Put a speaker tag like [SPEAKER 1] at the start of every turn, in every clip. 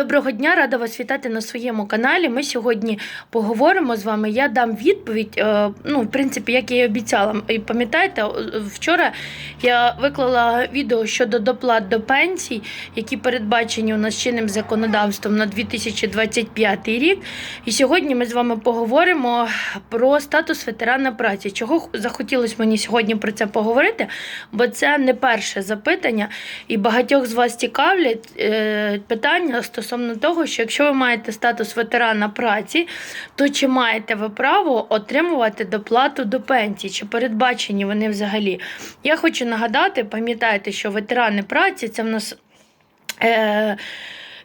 [SPEAKER 1] Доброго дня, рада вас вітати на своєму каналі. Ми сьогодні поговоримо з вами. Я дам відповідь. е, Ну, в принципі, як я і обіцяла. І пам'ятаєте, вчора я виклала відео щодо доплат до пенсій, які передбачені у нас чинним законодавством на 2025 рік. І сьогодні ми з вами поговоримо про статус ветерана праці. Чого захотілося мені сьогодні про це поговорити? Бо це не перше запитання, і багатьох з вас цікавлять е, питання стосовно того, що якщо ви маєте статус ветерана праці, то чи маєте ви право отримувати доплату до пенсії, чи передбачені вони взагалі? Я хочу нагадати, пам'ятаєте, що ветерани праці це в нас. Е,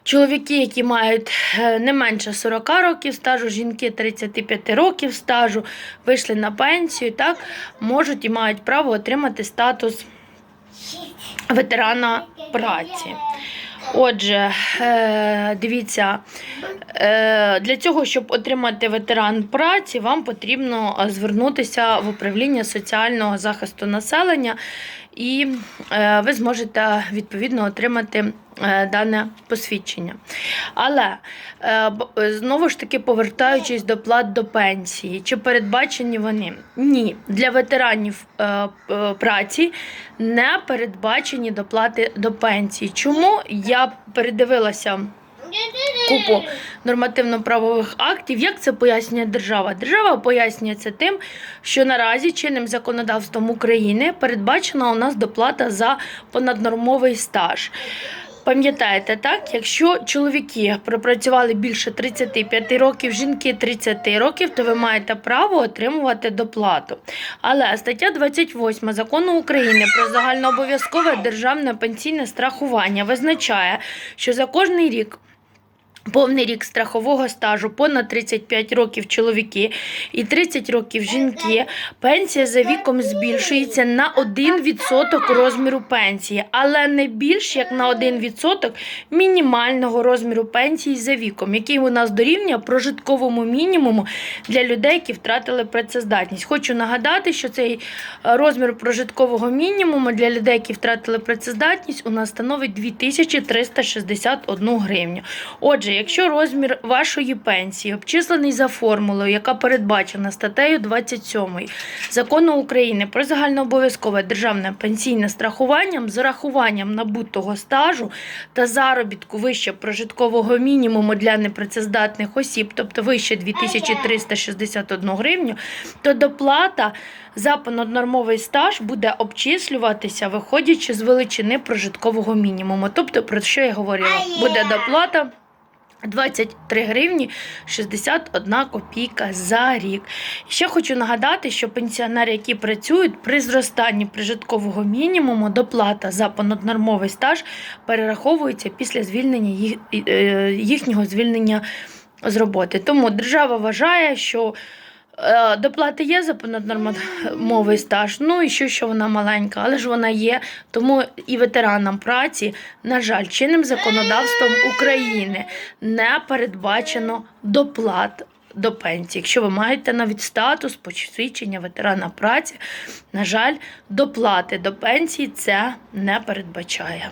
[SPEAKER 1] Чоловіки, які мають е, не менше 40 років стажу, жінки 35 років стажу, вийшли на пенсію, так, можуть і мають право отримати статус ветерана праці. Отже, е, дивіться, для цього, щоб отримати ветеран праці, вам потрібно е, звернутися в управління соціального захисту населення, і е, ви зможете відповідно отримати е, дане посвідчення. Але е, е, знову ж таки повертаючись до плат до пенсії, чи передбачені вони? Ні, для ветеранів е, е, праці не передбачені доплати до пенсії. Чому я передивилася? Купу нормативно-правових актів. Як це пояснює держава? Держава пояснює це тим, що наразі чинним законодавством України передбачена у нас доплата за понаднормовий стаж. Пам'ятаєте, так? Якщо чоловіки пропрацювали більше 35 років, жінки 30 років, то ви маєте право отримувати доплату. Але стаття 28 закону України про загальнообов'язкове державне пенсійне страхування визначає, що за кожний рік. Повний рік страхового стажу понад 35 років чоловіки і 30 років жінки. Пенсія за віком збільшується на 1% розміру пенсії, але не більш як на 1% мінімального розміру пенсії за віком, який у нас дорівнює прожитковому мінімуму для людей, які втратили працездатність. Хочу нагадати, що цей е, розмір прожиткового мінімуму для людей, які втратили працездатність, у нас становить 2361 гривню. Отже, якщо розмір вашої пенсії обчислений за формулою, яка передбачена статтею 27 закону України про загальнообов'язкове державне пенсійне страхування з урахуванням набутого стажу та заробітку вище прожиткового мінімуму для непрацездатних осіб, тобто вище 2361 гривню, то доплата за понаднормовий стаж буде обчислюватися, виходячи з величини прожиткового мінімуму. Тобто, про що я говорила, буде доплата. 23 гривні 61 копійка за рік. Ще хочу нагадати, що пенсіонери, які працюють при зростанні прижиткового мінімуму, доплата за понаднормовий стаж перераховується після звільнення їх, е, їхнього звільнення з роботи. Тому держава вважає, що доплати є за понаднормовий стаж, ну і що, що вона маленька, але ж вона є. Тому і ветеранам праці, на жаль, чинним законодавством України не передбачено доплат. До пенсії. Якщо ви маєте навіть статус посвідчення ветерана праці, на жаль, доплати до пенсії це не передбачає.